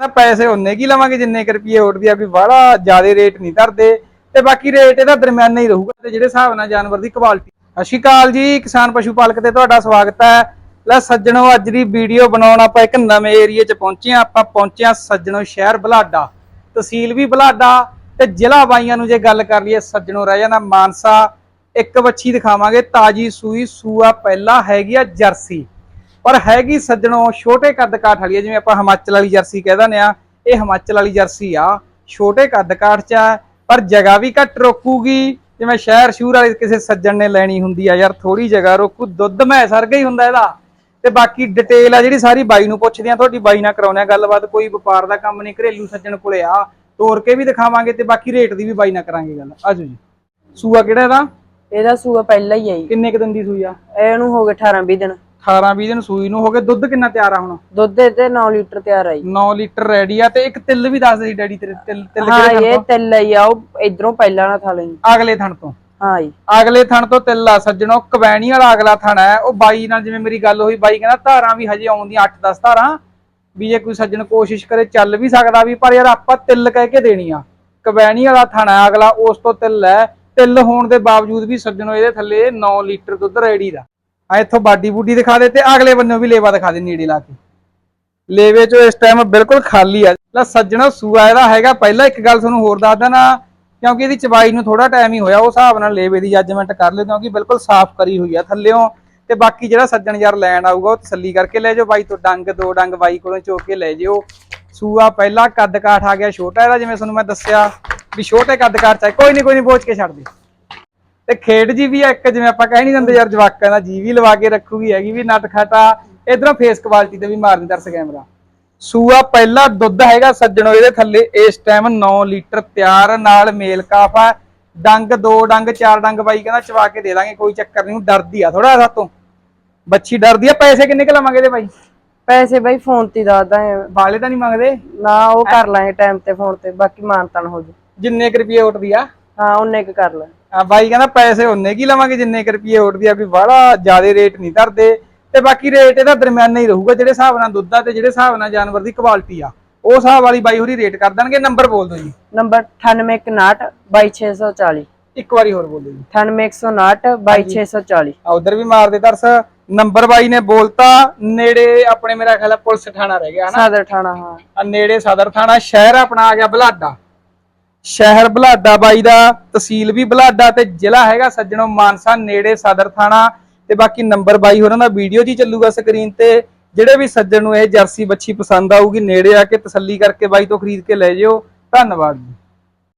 ਨਾ ਪੈਸੇ ਉਹਨੇ ਕੀ ਲਵਾਂਗੇ ਜਿੰਨੇ ਕੁ ਰੁਪਏ ਉੱਠਦੀ ਆ ਵੀ ਬਾਹਲਾ ਜ਼ਿਆਦਾ ਰੇਟ ਨਹੀਂ ਧਰਦੇ ਤੇ ਬਾਕੀ ਰੇਟ ਇਹਦਾ ਦਰਮਿਆਨਾ ਹੀ ਰਹੂਗਾ ਤੇ ਜਿਹੜੇ ਹਿਸਾਬ ਨਾਲ ਜਾਨਵਰ ਦੀ ਕੁਆਲਿਟੀ ਸਤਿ ਸ਼੍ਰੀ ਅਕਾਲ ਜੀ, ਕਿਸਾਨ ਪਸ਼ੂ ਪਾਲਕ ਤੇ ਤੁਹਾਡਾ ਸਵਾਗਤ ਹੈ। ਲੈ ਸੱਜਣੋ, ਅੱਜ ਦੀ ਵੀਡੀਓ ਬਣਾਉਣ ਆਪਾਂ ਇੱਕ ਨਵੇਂ ਏਰੀਏ 'ਚ ਪਹੁੰਚੇ ਆ ਆਪਾਂ ਪਹੁੰਚੇ ਆ ਸੱਜਣੋ ਸ਼ਹਿਰ ਬਲਾਡਾ, ਤਹਿਸੀਲ ਵੀ ਬਲਾਡਾ ਤੇ ਜ਼ਿਲ੍ਹਾ ਬਾਈਆਂ ਨੂੰ ਜੇ ਗੱਲ ਕਰ ਲਈਏ ਸੱਜਣੋ ਰਹਿ ਜਾਣਾ ਮਾਨਸਾ। ਇੱਕ ਵੱਛੀ ਦਿਖਾਵਾਂਗੇ, ਤਾਜੀ ਸੂਈ ਸੂਆ ਪਹਿਲਾ ਹੈਗੀ ਆ ਜਰਸੀ। ਪਰ ਹੈਗੀ ਸੱਜਣੋ ਛੋਟੇ ਕੱਦ ਕਾਠ ਵਾਲੀ ਜਿਵੇਂ ਆਪਾਂ ਹਿਮਾਚਲ ਵਾਲੀ ਜਰਸੀ ਕਹਿ ਦਿੰਦੇ ਆ ਇਹ ਹਿਮਾਚਲ ਵਾਲੀ ਜਰਸੀ ਆ ਛੋਟੇ ਕੱਦ ਕਾਠ ਚ ਆ ਪਰ ਜਗ੍ਹਾ ਵੀ ਘੱਟ ਰੋਕੂਗੀ ਜਿਵੇਂ ਸ਼ਹਿਰ ਸ਼ੂਰ ਵਾਲੇ ਕਿਸੇ ਸੱਜਣ ਨੇ ਲੈਣੀ ਹੁੰਦੀ ਆ ਯਾਰ ਥੋੜੀ ਜਗ੍ਹਾ ਰੋਕੂ ਦੁੱਧ ਮੈਂ ਸਰਗਾ ਹੀ ਹੁੰਦਾ ਇਹਦਾ। ਤੇ ਬਾਕੀ ਡਿਟੇਲ ਆ ਜਿਹੜੀ ਸਾਰੀ ਬਾਈ ਨੂੰ ਪੁੱਛਦੇ ਆ ਤੁਹਾਡੀ ਬਾਈ ਨਾਲ ਕਰਾਉਣੇ ਆ ਗੱਲਬਾਤ ਕੋਈ ਵਪਾਰ ਦਾ ਕੰਮ ਨਹੀਂ ਘਰੇਲੂ ਸੱਜਣ ਕੋਲੇ ਆ ਤੋਰ ਕੇ ਵੀ ਦਿਖਾਵਾਂਗੇ ਤੇ ਬਾਕੀ ਰੇਟ ਦੀ ਵੀ ਬਾਈ ਨਾਲ ਕਰਾਂਗੇ ਗੱਲ। ਆਜੋ ਜੀ। ਸੂਆ ਕਿਹੜਾ ਇਹਦਾ? ਇਹਦਾ ਸੂਆ ਪਹਿਲਾਂ ਹੀ ਆਈ ਕਿੰਨੇ ਕੁ ਦਿਨ ਦੀ ਸੂਈ ਆ? ਇਹਨੂੰ ਹੋ ਗਏ 18 20 ਦਿਨ। 18 20 ਦਿਨ ਸੂਈ ਨੂੰ ਹੋ ਗਏ। ਦੁੱਧ ਕਿੰਨਾ ਤਿਆਰ ਆ ਹੁਣ? ਦੁੱਧ ਇਹਦੇ 9 ਲੀਟਰ ਤਿਆਰ ਆਈ 9 ਲੀਟਰ ਰੈਡੀ ਆ ਤੇ ਇੱਕ ਤਿੱਲ ਵੀ ਦੱਸ ਦੇ ਡੈਡੀ ਤੇਰੇ ਤਿੱਲ ਤਿੱਲ ਹਾਂ ਕਿਹੜੇ ਇਹ ਥਣ ਤਿੱਲ ਆਈ ਆ ਉਹ ਇਧਰੋਂ ਪਹਿਲਾਂ ਨਾ ਥਾਲੇ ਤੋਂ ਅਗਲੇ ਥਣ ਤੋਂ? ਹਾਂ ਜੀ। ਅਗਲੇ ਥਣ ਤੋਂ ਤਿੱਲ ਆ ਸੱਜਣੋ ਕਵੈਣੀ ਵਾਲਾ ਅਗਲਾ ਥਣ ਹੈ ਉਹ ਬਾਈ ਨਾਲ ਜਿਵੇਂ ਮੇਰੀ ਗੱਲ ਹੋਈ ਬਾਈ ਕਹਿੰਦਾ ਧਾਰਾਂ ਵੀ ਹਜੇ ਆਉਂਦੀਆਂ 8-10 ਧਾਰਾਂ। ਵੀ ਜੇ ਕੋਈ ਸੱਜਣ ਕੋਸ਼ਿਸ਼ ਕਰੇ ਚੱਲ ਵੀ ਸਕਦਾ ਵੀ ਪਰ ਯਾਰ ਆਪਾਂ ਤਿੱਲ ਕਹਿ ਕੇ ਦੇਣੀ ਆ। ਕਵੈਣੀ ਵਾਲਾ ਥਣ ਹੈ ਅਗਲਾ ਉਸ ਤੋਂ ਤਿੱਲ ਹੈ ਤਿੱਲ ਹੋਣ ਦੇ ਬਾਵਜੂਦ ਵੀ ਸੱਜਣੋ ਇਹਦੇ ਥੱਲੇ 9 ਲੀਟਰ ਦੁੱਧ ਰੈਡੀ ਦਾ। ਆ ਇੱਥੋਂ ਬਾਡੀ ਬੂਡੀ ਦਿਖਾ ਦੇ ਤੇ ਅਗਲੇ ਬੰਨੋਂ ਵੀ ਲੇਵਾ ਦਿਖਾ ਦੇ ਨੇੜੇ ਲਾ ਕੇ। ਲੇਵੇ ਚੋਂ ਇਸ ਟਾਈਮ ਬਿਲਕੁਲ ਖਾਲੀ ਆ। ਲੈ ਸੱਜਣਾ ਸੂਆ ਇਹਦਾ ਹੈਗਾ, ਪਹਿਲਾਂ ਇੱਕ ਗੱਲ ਤੁਹਾਨੂੰ ਹੋਰ ਦੱਸ ਦੇਣਾ, ਕਿਉਂਕਿ ਇਹਦੀ ਚਬਾਈ ਨੂੰ ਥੋੜਾ ਟਾਈਮ ਹੀ ਹੋਇਆ ਉਹ ਹਿਸਾਬ ਨਾਲ ਲੇਵੇ ਦੀ ਜੱਜਮੈਂਟ ਕਰ ਲਿਓ, ਕਿਉਂਕਿ ਬਿਲਕੁਲ ਸਾਫ਼ ਕਰੀ ਹੋਈ ਆ ਥੱਲਿਓਂ। ਤੇ ਬਾਕੀ ਜਿਹੜਾ ਸੱਜਣ ਯਾਰ ਲੈਣ ਆਊਗਾ, ਉਹ ਤਸੱਲੀ ਕਰਕੇ ਲੈ ਜਾਓ ਬਾਈ ਤੋਂ ਡੰਗ, ਦੋ ਡੰਗ ਬਾਈ ਕੋਲੋਂ ਚੋ ਕੇ ਲੈ ਜਿਓ ਸੂਆ ਪਹਿਲਾ ਕੱਦ ਕਾਠ ਆ ਗਿਆ, ਛੋਟਾ ਇਹਦਾ, ਜਿਵੇਂ ਤੁਹਾਨੂੰ ਮੈਂ ਦੱਸਿਆ, ਵੀ ਛੋਟੇ ਕੱਦ ਕਾਠ ਚ ਕੋਈ ਨਹੀਂ ਕੋਈ ਨਹੀਂ ਬੋਝ ਕੇ ਛੱਡ ਦੇ। ਤੇ ਖੇਡ ਜੀ ਵੀ ਆ ਇੱਕ ਜਿਵੇਂ ਆਪਾਂ ਕਹਿ ਨਹੀਂ ਦਿੰਦੇ ਯਾਰ ਜਵਾਕਾਂ ਦਾ ਜੀ ਵੀ ਲਵਾ ਕੇ ਰੱਖੂਗੀ ਹੈਗੀ ਵੀ ਨਟ ਖਾਟਾ। ਇਧਰੋਂ ਫੇਸ ਕੁਆਲਿਟੀ ਤੇ ਵੀ ਮਾਰਨੀ ਦਰਸ ਕੈਮਰਾ ਸੂਆ ਪਹਿਲਾ ਦੁੱਧ ਹੈਗਾ ਸੱਜਣੋ ਇਹਦੇ ਥੱਲੇ ਇਸ ਟਾਈਮ 9 ਲੀਟਰ ਤਿਆਰ ਨਾਲ ਮੇਲ ਕਾਫਾ ਡੰਗ ਦੋ ਡੰਗ ਚਾਰ ਡੰਗ ਬਾਈ ਕਹਿੰਦਾ ਚਵਾ ਕੇ ਦੇ ਦਾਂਗੇ ਕੋਈ ਚੱਕਰ ਨਹੀਂ ਡਰਦੀ ਆ ਥੋੜਾ ਸਾਤੋਂ। ਬੱਚੀ ਡਰਦੀ ਆ ਪੈਸੇ ਕਿੰਨੇ ਕੁ ਲਵਾਂਗੇ ਇਹਦੇ ਬਾਈ? ਪੈਸੇ ਬਾਈ ਫੋਨ ਤੇ ਦੱਸਦਾ ਹੈ ਵਾਲੇ ਤਾਂ ਨਹੀਂ ਮੰਗਦੇ? ਨਾ ਉਹ ਕਰ ਲਾਂਗੇ ਟਾਈਮ ਤੇ ਫੋਨ ਤੇ ਬਾਕੀ ਮਾਨਤਨ ਹੋ ਜੂ। ਜਿੰਨੇ ਕੁ ਰੁਪਏ ਉੱਠਦੀ ਆ? ਹਾਂ ਉਹਨੇ ਕੁ ਕਰ ਲੈ ਆ ਬਾਈ ਕਹਿੰਦਾ ਪੈਸੇ ਉਹਨੇ ਕੀ ਲਵਾਂਗੇ ਜਿੰਨੇ ਕੁ ਰੁਪਏ ਉੱਠਦੀ ਆ ਵੀ ਬਾਹਲਾ ਜ਼ਿਆਦਾ ਰੇਟ ਨਹੀਂ ਧਰਦੇ। ਤੇ ਬਾਕੀ ਰੇਟ ਇਹਦਾ ਦਰਮਿਆਨਾ ਹੀ ਰਹੂਗਾ ਜਿਹੜੇ ਹਿਸਾਬ ਨਾਲ ਦੁੱਧ ਆ ਤੇ ਜਿਹੜੇ ਹਿਸਾਬ ਨਾਲ ਜਾਨਵਰ ਦੀ ਕੁਆਲਿਟੀ ਆ। ਉਹ ਹਿਸਾਬ ਵਾਲੀ ਬਾਈ ਹੋਰੀ ਰੇਟ ਕਰ ਦੇਣਗੇ। ਨੰਬਰ ਬੋਲ ਦਿਓ ਜੀ। ਨੰਬਰ 9861 22640 ਇੱਕ ਵਾਰੀ ਹੋਰ ਬੋਲ ਦਿਓ ਜੀ। 9861 22640 ਆ ਉਧਰ ਵੀ ਮਾਰ ਦੇ ਤਰਸ ਨੰਬਰ ਬਾਈ ਨੇ ਬੋਲਤਾ ਨੇੜੇ ਆਪਣੇ ਮੇਰਾ ਖਿਆਲ ਪੁਲਿਸ ਥਾਣਾ ਰਹਿ ਗਿਆ ਹਨਾ? ਸਾਦਰ ਠਾਣਾ ਹਾਂ। ਆ ਨੇੜੇ ਸਦਰ ਥਾਣਾ ਸ਼ਹਿਰ ਆਪਣਾ ਆ ਗਿਆ ਬਲਾਡਾ। ਸ਼ਹਿਰ ਬਲਾਡਾ ਬਾਈ ਦਾ, ਤਹਿਸੀਲ ਵੀ ਬਲਾਡਾ ਤੇ ਜ਼ਿਲ੍ਹਾ ਹੈਗਾ ਸੱਜਣੋ ਮਾਨਸਾ ਨੇੜੇ ਸਦਰ ਥਾਣਾ। ਤੇ ਬਾਕੀ ਨੰਬਰ ਬਾਈ ਹੋਰਾਂ ਦਾ ਵੀਡੀਓ ਜੀ ਚੱਲੂਗਾ ਸਕਰੀਨ ਤੇ, ਜਿਹੜੇ ਵੀ ਸੱਜਣ ਨੂੰ ਇਹ ਜਰਸੀ ਬੱਚੀ ਪਸੰਦ ਆਊਗੀ, ਨੇੜੇ ਆ ਕੇ ਤਸੱਲੀ ਕਰਕੇ ਬਾਈ ਤੋਂ ਖਰੀਦ ਕੇ ਲੈ ਜਿਓ। ਧੰਨਵਾਦ ਜੀ।